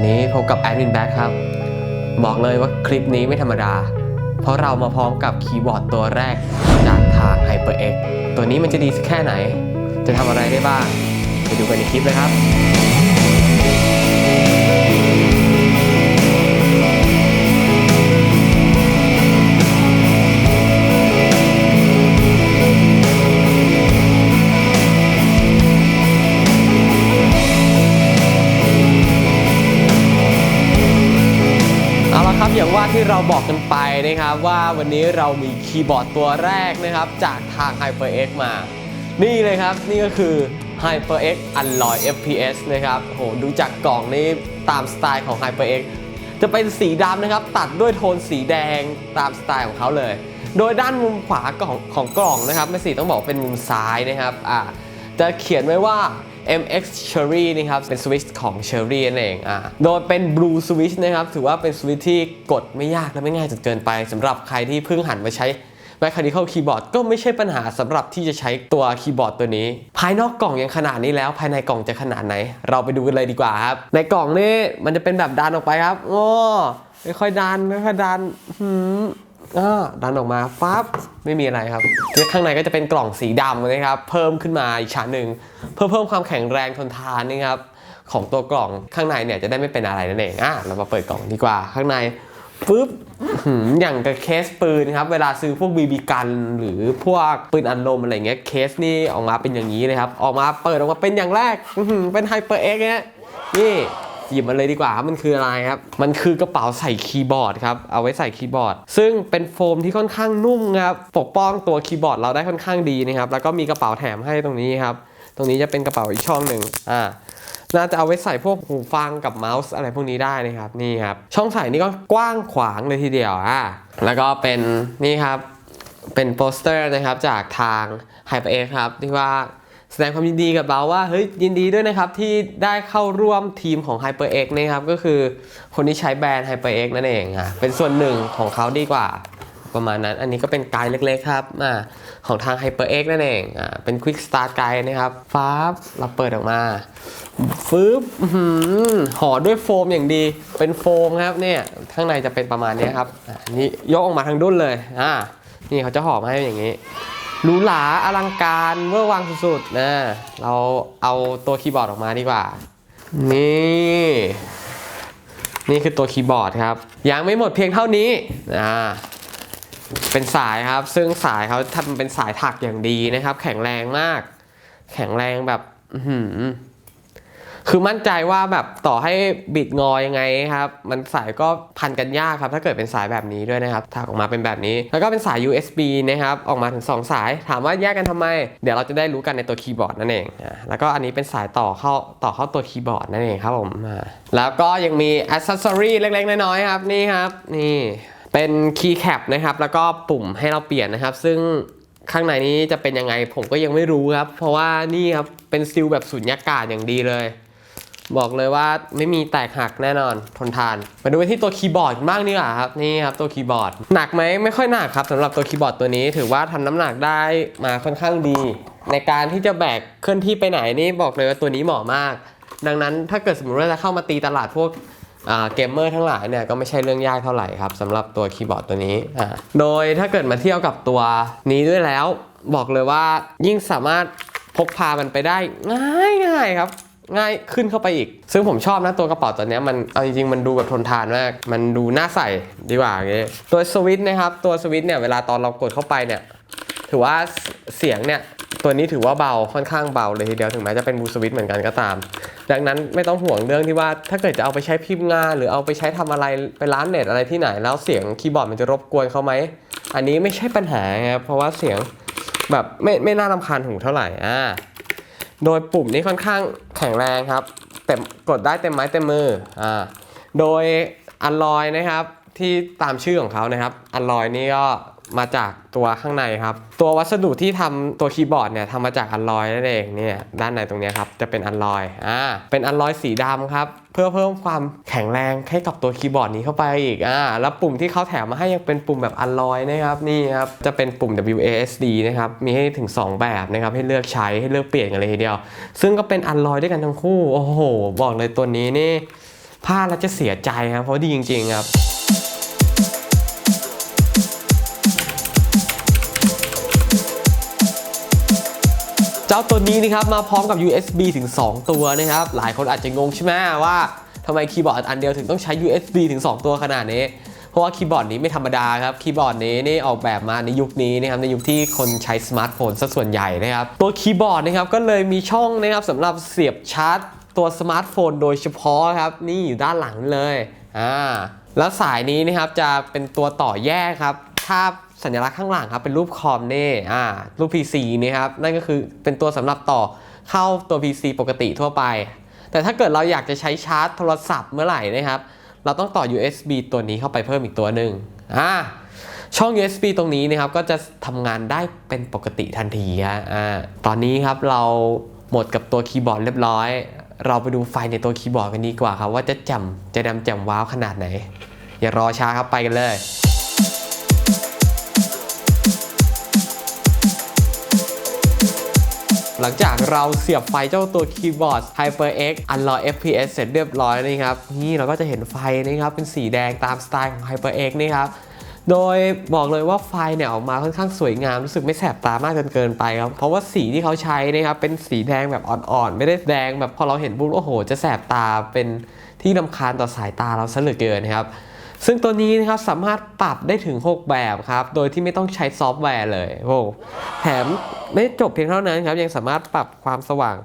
วันนี้พบกับแอดมินแบ็คครับ บอกเลยว่าคลิปนี้ไม่ธรรมดา เพราะเรามาพร้อมกับคีย์บอร์ดตัวแรกจากทาง HyperX ตัวนี้มันจะดีสักแค่ไหน จะทำอะไรได้บ้าง ไปดูกันในคลิปเลยครับ ที่เราบอกกันไปนะครับว่าวันนี้เรามีคีย์บอร์ดตัวแรกนะครับ จากทาง HyperX มา นี่เลยครับ นี่ก็คือ HyperX Alloy FPS นะครับโหดูจากกล่องนี้ตามสไตล์ของ HyperX จะเป็นสีดำนะครับ ตัดด้วยโทนสีแดงตามสไตล์ของเขาเลย โดยด้านมุมขวาของของกล่องนะครับไม่สีต้องบอกเป็นมุมซ้ายนะครับอ่าจะเขียนไว้ว่า MX Cherry นะครับเป็นสวิตช์ของ Cherry นั่นเองอ่าโดยเป็น Blue Switch นะครับถือว่าเป็นสวิตช์ที่กดไม่ยากและไม่ง่ายจนเกินไปสำหรับใครที่เพิ่งหันมาใช้ Mechanical Keyboard ก็ไม่ใช่ปัญหาสำหรับที่จะใช้ตัวคีย์บอร์ดตัวนี้ ภายนอกกล่องยังขนาดนี้แล้วภายในกล่องจะขนาดไหน เราไปดูกันเลยดีกว่าครับ ในกล่องนี่มันจะเป็นแบบดันออกไปครับโอ้ค่อยดันค่อยดันหืม อ่าดันออกมาปั๊บไม่มีอะไรครับข้างในก็จะเป็นกล่องสีดำนะครับ เพิ่มขึ้นมาอีกชั้นหนึ่งเพื่อเพิ่มความแข็งแรงทนทานนะครับของตัวกล่องข้างในเนี่ยจะได้ไม่เป็นอะไรนั่นเองอะเรามาเปิดกล่องดีกว่าข้างในปึ๊บอย่างกับเคสปืนครับ เวลาซื้อพวกบีบีกัน หรือพวกปืนอัดลมอะไรเงี้ยเคสนี่ออกมาเป็นอย่างนี้เลยครับ ออกมาเปิดออกมาเป็นอย่างแรกเป็นไฮเปอร์เอ็กซ์เนี่ยนี่ หยิบมาเลยดีกว่าครับ มันคืออะไรครับ มันคือกระเป๋าใส่คีย์บอร์ดครับ เอาไว้ใส่คีย์บอร์ด ซึ่งเป็นโฟมที่ค่อนข้างนุ่มครับ ปกป้องตัวคีย์บอร์ดเราได้ค่อนข้างดีนะครับ แล้วก็มีกระเป๋าแถมให้ตรงนี้ครับ ตรงนี้จะเป็นกระเป๋าอีกช่องหนึ่งอ่าน่าจะเอาไว้ใส่พวกหูฟังกับเมาส์อะไรพวกนี้ได้นะครับ นี่ครับ ช่องใส่นี่ก็กว้างขวางเลยทีเดียวอ่าแล้วก็เป็นนี่ครับ เป็นโปสเตอร์นะครับจากทาง HyperX ครับที่ว่า แสดงความยินดีกับเราว่าเฮ้ยยินดีด้วยนะครับที่ได้เข้าร่วมทีมของ HyperX นะครับก็คือคนที่ใช้แบรนด์ HyperX นั่นเองอะเป็นส่วนหนึ่งของเขาดีกว่า ประมาณนั้นอันนี้ก็เป็นไกด์เล็กๆครับอ่าของทาง HyperX นั่นเองอ่าเป็น Quick Start Guide นะครับฟ้าบเราเปิดออกมาฟืบอื้อหือห่อด้วยโฟมอย่างดี เป็นโฟมครับเนี่ยข้างในจะเป็นประมาณนี้ครับอ่านี่ยกออกมาทางดุ้นเลยอ่านี่เขาจะห่อมาให้อย่างนี้ หรูหราอลังการเวอร์วังสุดๆนะเราเอาตัวคีย์บอร์ดออกมาดีกว่า นี่นี่คือตัวคีย์บอร์ดครับ ยังไม่หมดเพียงเท่านี้อ่าเป็นสายครับ ซึ่งสายเขาทำเป็นสายถักอย่างดีนะครับ แข็งแรงมาก แข็งแรงแบบ อื คือมั่นใจว่าแบบต่อให้บิดงอยังไงครับ มันสายก็พันกันยากครับ ถ้าเกิดเป็นสายแบบนี้ด้วยนะครับถักออกมาเป็นแบบนี้ แล้วก็เป็นสาย USB นะครับ ออกมาถึง 2 สาย ถามว่าแยกกันทำไม เดี๋ยวเราจะได้รู้กันในตัวคีย์บอร์ดนั่นเองอ่าแล้วก็อันนี้เป็นสายต่อเข้าต่อเข้าตัวคีย์บอร์ดนั่นเองครับผมแล้วก็ยังมีอ c เซอรี่เล็กๆ น้อยๆครับนี่ครับนี่เป็นคีย์แคปนะครับแล้วก็ปุ่มให้เราเปลี่ยนนะครับ ซึ่งข้างในนี้จะเป็นยังไงผมก็ยังไม่รู้ครับ เพราะว่านี่ครับเป็นซิลแบบสุญญากาศอย่างดีเลย บอกเลยว่าไม่มีแตกหักแน่นอนทนทาน มาดูไปที่ตัวคีย์บอร์ดบ้างดีกว่าครับนี่ครับตัวคีย์บอร์ดหนักไหมไม่ค่อยหนักครับสำหรับตัวคีย์บอร์ดตัวนี้ ถือว่าทำน้ำหนักได้มาค่อนข้างดี ในการที่จะแบกเคลื่อนที่ไปไหนนี่บอกเลยว่าตัวนี้เหมาะมาก ดังนั้นถ้าเกิดสมมติว่าจะเข้ามาตีตลาดพวกเกมเมอร์ทั้งหลายเนี่ยก็ไม่ใช่เรื่องยากเท่าไหร่ครับสำหรับตัวคีย์บอร์ดตัวนี้ โดยถ้าเกิดมาเที่ยบกับตัวนี้ด้วยแล้ว บอกเลยว่ายิ่งสามารถพกพามันไปได้ง่ายง่ายๆครับ ง่ายขึ้นเข้าไปอีก ซึ่งผมชอบนะตัวกระเป๋าตัวนี้มันเอาจริงๆมันดูแบบทนทานมาก มันดูน่าใส่ดีกว่าเงี้ยตัวสวิตช์นะครับตัวสวิตช์เนี่ยเวลาตอนเรากดเข้าไปเนี่ยถือว่าเสียงเนี่ยตัวนี้ถือว่าเบาค่อนข้างเบาเลยทีเดียวถึงแม้จะเป็นบูสวิตช์เหมือนกันก็ตาม ดังนั้นไม่ต้องห่วงเรื่องที่ว่าถ้าเกิดจะเอาไปใช้พิมพ์งาน หรือเอาไปใช้ทำอะไรไปร้านเน็ตอะไรที่ไหน แล้วเสียงคีย์บอร์ดมันจะรบกวนเขาไหม อันนี้ไม่ใช่ปัญหาครับเพราะว่าเสียงแบบไม่ไม่น่ารำคาญหูเท่าไหร่อ่า โดยปุ่มนี้ค่อนข้างแข็งแรงครับเต็มกดได้เต็มไม้เต็มมืออ่าโดยอัลลอยนะครับที่ตามชื่อของเขานะครับอัลลอยนี่ก็ มาจากตัวข้างในครับ ตัววัสดุที่ทำตัวคีย์บอร์ดเนี่ยทำมาจากอัลลอยนั่นเองเนี่ยด้านในตรงนี้ครับจะเป็นอัลลอยอ่าเป็นอัลลอยสีดำครับ เพื่อเพิ่มความแข็งแรงให้กับตัวคีย์บอร์ดนี้เข้าไปอีกอ่าแล้วปุ่มที่เขาแถมมาให้ยังเป็นปุ่มแบบอัลลอยนะครับนี่ครับจะเป็นปุ่ม WASD นะครับมีให้ถึง 2 แบบนะครับให้เลือกใช้ให้เลือกเปลี่ยนกันเลยทีเดียว ซึ่งก็เป็นอัลลอยด้วยกันทั้งคู่โอ้โหบอกเลยตัวนี้นี่พลาดแล้วจะเสียใจครับเพราะดีจริงๆครับ เจ้าตัวนี้นะครับมาพร้อมกับ USB ถึง 2 ตัวนะครับ หลายคนอาจจะงงใช่ไหมว่าทำไมคีย์บอร์ดอันเดียวถึงต้องใช้ USB ถึง 2 ตัวขนาดนี้ เพราะว่าคีย์บอร์ดนี้ไม่ธรรมดาครับ คีย์บอร์ดนี้นี่ออกแบบมาในยุคนี้นะครับในยุคที่คนใช้สมาร์ทโฟนซะส่วนใหญ่นะครับ ตัวคีย์บอร์ดนะครับก็เลยมีช่องนะครับสำหรับเสียบชาร์จ ตัวสมาร์ทโฟน โดยเฉพาะครับนี่อยู่ด้านหลังเลยอ่าแล้วสายนี้นะครับจะเป็นตัวต่อแยกครับถ้า สัญลักษณ์ข้างหลังครับเป็นรูปคอมเน่อ่ารูป PC นี่ครับนั่นก็คือเป็นตัวสำหรับต่อเข้าตัว PC ปกติทั่วไป แต่ถ้าเกิดเราอยากจะใช้ชาร์จโทรศัพท์เมื่อไหร่นะครับ เราต้องต่อ USB ตัวนี้เข้าไปเพิ่มอีกตัวหนึ่งอ่าช่อง USB ตรงนี้นะครับก็จะทำงานได้เป็นปกติทันทีฮะอ่าตอนนี้ครับเราหมดกับตัวคีย์บอร์ดเรียบร้อย เราไปดูไฟในตัวคีย์บอร์ดกันดีกว่าครับว่าจะจ่มจะดำจ่มว้าวขนาดไหน อย่ารอช้าครับไปกันเลย หลังจากเราเสียบไฟเจ้าตัวคีย์บอร์ด HyperX Unlock FPS เสร็จเรียบร้อยนะครับนี่เราก็จะเห็นไฟนะครับเป็นสีแดงตามสไตล์ของ HyperX นี่ครับโดยบอกเลยว่าไฟเนี่ยออกมาค่อนข้างสวยงามรู้สึกไม่แสบตามากจนเกินไปครับ เพราะว่าสีที่เขาใช้นะครับเป็นสีแดงแบบอ่อนๆ ไม่ได้แดงแบบพอเราเห็นปุ๊บโอ้โห จะแสบตาเป็นที่นำคาญต่อสายตาเราซะเหลือเกินนะครับ ซึ่งตัวนี้นะครับสามารถปรับได้ถึง 6 แบบครับ โดยที่ไม่ต้องใช้ซอฟต์แวร์เลยโอ้แถมไม่จบเพียงเท่านั้นครับ ยังสามารถปรับความสว่าง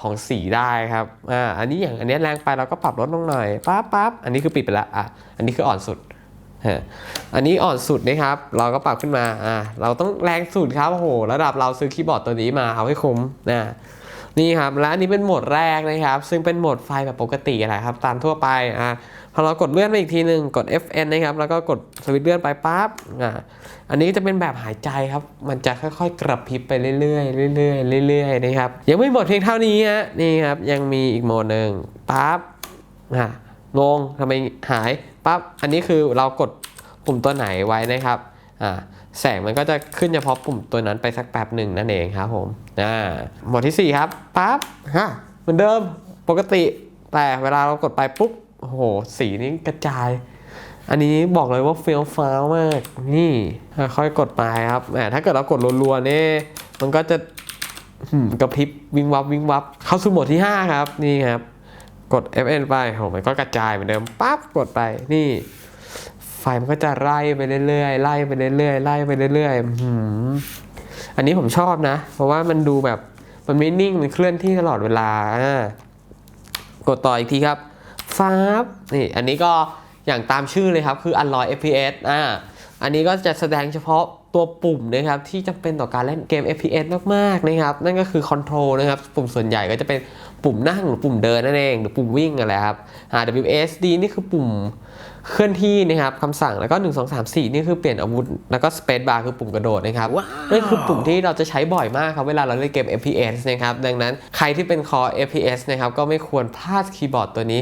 ของสีได้ครับ อ่า อันนี้อย่างอันนี้แรงไปเราก็ปรับลดลงหน่อย ปั๊บปั๊บอันนี้คือปิดไปล้วอะ อันนี้คืออ่อนสุด อันนี้อ่อนสุดนะครับ เราก็ปรับขึ้นมา อ่า เราต้องแรงสุดครับ โอ้โห ระดับเราซื้อคีย์บอร์ดตัวนี้มาเอาให้คุ้มนะนี่ครับ และอันนี้เป็นโหมดแรกนะครับ ซึ่งเป็นโหมดไฟแบบปกติแหละครับ ตามทั่วไป อ่า พอเรากดเลื่อนไปอีกทีหนึ่งกด FN นะครับ แล้วก็กดสวิตช์เลื่อนไปปั๊บอ่าอันนี้จะเป็นแบบหายใจครับ มันจะค่อยๆ กระพริบไปเรื่อยๆเรื่อยๆเรื่อยๆนะครับ ยังไม่หมดเพียงเท่านี้ฮะนี่ครับ ยังมีอีกโหมดหนึ่งปั๊บอ่างงทำไมหายปั๊บอันนี้คือเรากดปุ่มตัวไหนไว้นะครับอ่าแสงมันก็จะขึ้นเฉพาะปุ่มตัวนั้นไปสักแป๊บหนึ่งนั่นเองครับผมอ่าหมวดที่ 4 ครับปั๊บฮะเหมือนเดิมปกติแต่เวลาเรากดไปปุ๊บ โอ้โห สีนี้กระจาย อันนี้บอกเลยว่าเฟี้ยวฟ้าวมาก นี่ค่อยกดไปครับแหมถ้าเกิดเรากดรัวๆเนี่ยมันก็จะกระพริบวิ่งวับวิ่งวับ เข้าสู่โหมดที่ 5 ครับ นี่ครับ กด FN ไปโหมันก็กระจายเหมือนเดิมปั๊บกดไปนี่ไฟมันก็จะไล่ไปเรื่อยๆไล่ไปเรื่อยๆไล่ไปเรื่อยๆอันนี้ผมชอบนะ เพราะว่ามันดูแบบมันไม่นิ่งมันเคลื่อนที่ตลอดเวลา กดต่ออีกทีครับ ฟ้าบนี่อันนี้ก็อย่างตามชื่อเลยครับ คือ Unlock FPS อ่าอันนี้ก็จะแสดงเฉพาะตัวปุ่มนะครับที่จำเป็นต่อการเล่นเกม FPS มากๆนะครับ นั่นก็คือ Control นะครับ ปุ่มส่วนใหญ่ก็จะเป็นปุ่มนั่งหรือปุ่มเดินนั่นเอง หรือปุ่มวิ่งอะไรครับอ่า WSD นี่คือปุ่มเคลื่อนที่นะครับคำสั่งแล้วก็ 1 2 3 4 นี่คือเปลี่ยนอาวุธ แล้วก็ Space Bar คือปุ่มกระโดดนะครับนั่นคือปุ่มที่เราจะใช้บ่อยมากครับ เวลาเราเล่นเกม FPS นะครับ ดังนั้นใครที่เป็นคอ FPS นะครับก็ไม่ควรพลาดคีย์บอร์ดตัวนี้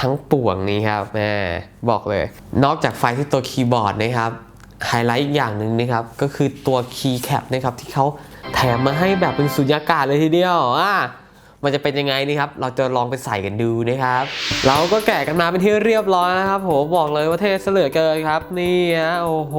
ทั้งปวงนี้ครับแหมบอกเลย นอกจากไฟที่ตัวคีย์บอร์ดนะครับไฮไลท์อีกอย่างหนึ่งนะครับก็คือตัวคีย์แคปนะครับที่เขาแถมมาให้แบบเป็นสุญญากาศเลยทีเดียวอ่ามันจะเป็นยังไงนี่ครับ เราจะลองไปใส่กันดูนะครับ เราก็แกะกันมาเป็นที่เรียบร้อยนะครับผมบอกเลยว่าเท่เสลือเกินครับ นี่ฮะโอ้โห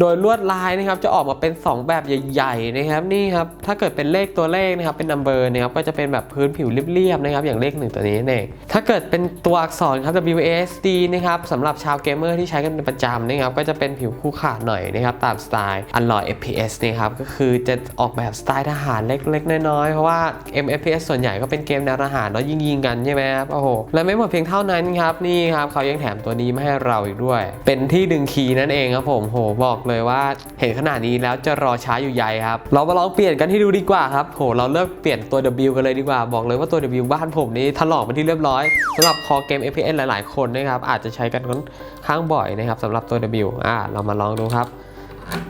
โดยลวดลายนะครับจะออกมาเป็น 2 แบบใหญ่ๆนะครับนี่ครับถ้าเกิดเป็นเลขตัวเลขนะครับเป็นนัมเบอร์นะครับก็จะเป็นแบบพื้นผิวเรียบๆนะครับอย่างเลขหนึ่งตัวนี้นั่นเองถ้าเกิดเป็นตัวอักษรครับ WASD นะครับสำหรับชาวเกมเมอร์ที่ใช้กันเป็นประจำนะครับก็จะเป็นผิวคู่ขาดหน่อยนะครับตามสไตล์ Unlock FPS นะครับก็คือจะออกแบบสไตล์ทหารเล็กๆ น้อยๆ เพราะว่า MFPS ส่วนใหญ่ก็เป็นเกมแนวทหารเนาะยิงๆกันใช่ไหมครับโอ้โหและไม่หมดเพียงเท่านั้นครับนี่ครับเขายังแถมตัวนี้มาให้เราอีกด้วย เป็นที่ดึงคีย์นั่นเองครับผมโหบอกเลยว่าเห็นขนาดนี้แล้วจะรอช้าอยู่ใหญ่ครับ เรามาลองเปลี่ยนกันที่ดูดีกว่าครับโหเราเลิกเปลี่ยนตัว W กันเลยดีกว่า บอกเลยว่าตัว W บ้านผมนี้ถลอกเป็นที่เรียบร้อยสำหรับคอเกม FPS หลาย ๆ คนนะครับอาจจะใช้กันค่อนข้างบ่อยนะครับสำหรับตัว W อ่าเรามาลองดูครับ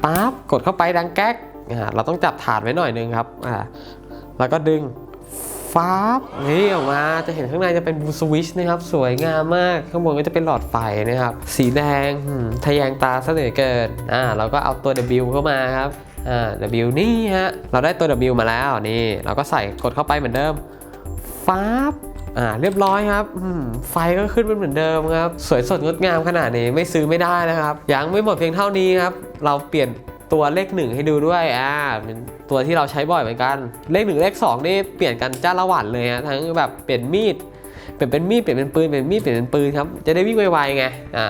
ปั๊บกดเข้าไปดังแก๊กอ่าเราต้องจับถาดไว้หน่อยนึงครับอ่าแล้วก็ดึง ฟ้าบนี่ออกมาจะเห็นข้างในจะเป็นบูสวิชนะครับ สวยงามมาก ข้างบนก็จะเป็นหลอดไฟนะครับ สีแดงทะแยงตาซะเหลือเกินอ่าเราก็เอาตัว W เข้ามาครับอ่า W นี่ฮะ เราได้ตัว W มาแล้วนี่ เราก็ใส่กดเข้าไปเหมือนเดิมฟ้าบอ่าเรียบร้อยครับไฟก็ขึ้นเป็นเหมือนเดิมครับ สวยสดงดงามขนาดนี้ไม่ซื้อไม่ได้นะครับ ยังไม่หมดเพียงเท่านี้ครับ เราเปลี่ยน ตัวเลขหนึ่งให้ดูด้วยอ่าเป็นตัวที่เราใช้บ่อยเหมือนกัน เลขหนึ่งเลขสองนี่เปลี่ยนกันจ้าละหวันเลยฮะทั้งแบบเปลี่ยนมีดเปลี่ยนเป็นมีดเปลี่ยนเป็นปืนเปลี่ยนมีดเปลี่ยนเป็นปืนครับจะได้วิ่งไวๆไงอ่า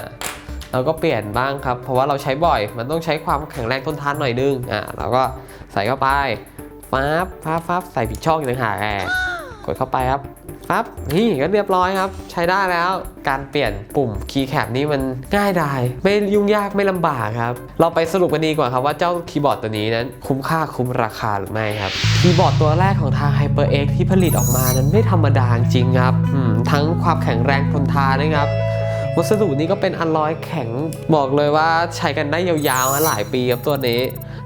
เราก็เปลี่ยนบ้างครับ เพราะว่าเราใช้บ่อย มันต้องใช้ความแข็งแรงทนทานหน่อยนึงอ่าเราก็ใส่เข้าไปฟ้าบฟ้าบฟ้าบใส่ผิดช่องอีกต่างหากแอกดเข้าไปครับ ปั๊บนี่ก็เรียบร้อยครับ ใช้ได้แล้วการเปลี่ยนปุ่มคีย์แคปนี้มันง่ายดายไม่ยุ่งยากไม่ลำบากครับ เราไปสรุปกันดีกว่าครับว่าเจ้าคีย์บอร์ดตัวนี้นั้นคุ้มค่าคุ้มราคาหรือไม่ครับ คีย์บอร์ดตัวแรกของทาง HyperX ที่ผลิตออกมานั้นไม่ธรรมดาจริงครับทั้งความแข็งแรงทนทานนะครับวัสดุนี้ก็เป็นอัลลอยแข็งบอกเลยว่าใช้กันได้ยาวๆนหลายปีครับตัวนี้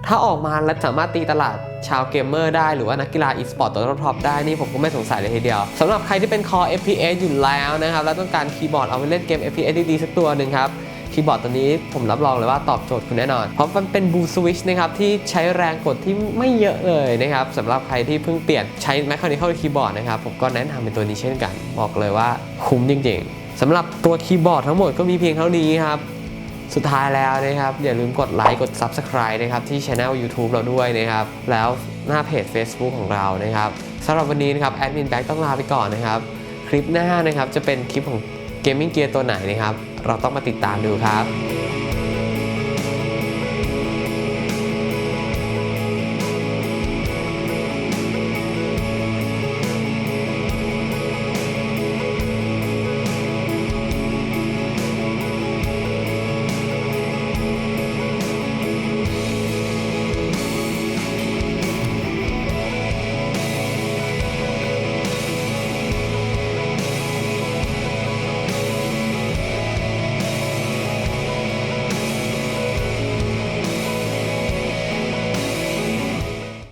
ถ้าออกมาแล้วสามารถตีตลาด ชาวเกมเมอร์ได้หรือว่านักกีฬาอีสปอร์ตตัวท็อปได้นี่ผมก็ไม่สงสัยเลยทีเดียวสำหรับใครที่เป็นคอ FPS อยู่แล้วนะครับแล้วต้องการคีย์บอร์ดเอาไปเล่นเกม FPS ดีๆสักตัวหนึ่งครับคีย์บอร์ดตัวนี้ผมรับรองเลยว่าตอบโจทย์คุณแน่นอน เพราะมันเป็นบูสวิชนะครับที่ใช้แรงกดที่ไม่เยอะเลยนะครับสำหรับใครที่เพิ่งเปลี่ยนใช้ Mechanical Keyboard นะครับผมก็แนะนำเป็นตัวนี้เช่นกัน บอกเลยว่าคุ้มจริงๆสำหรับตัวคีย์บอร์ดทั้งหมดก็มีเพียงเท่านี้ครับ สุดท้ายแล้วนะครับ อย่าลืมกดไลค์กด Subscribe นะครับ ที่ช anel YouTube เราด้วยนะครับ แล้วหน้าเพจ Facebook ของเรานะครับสำหรับวันนี้นะครับแอดมินแบ็กต้องลาไปก่อนนะครับ คลิปหน้านะครับจะเป็นคลิปของเกมมิ่งเกียร์ตัวไหนนะครับ เราต้องมาติดตามดูครับ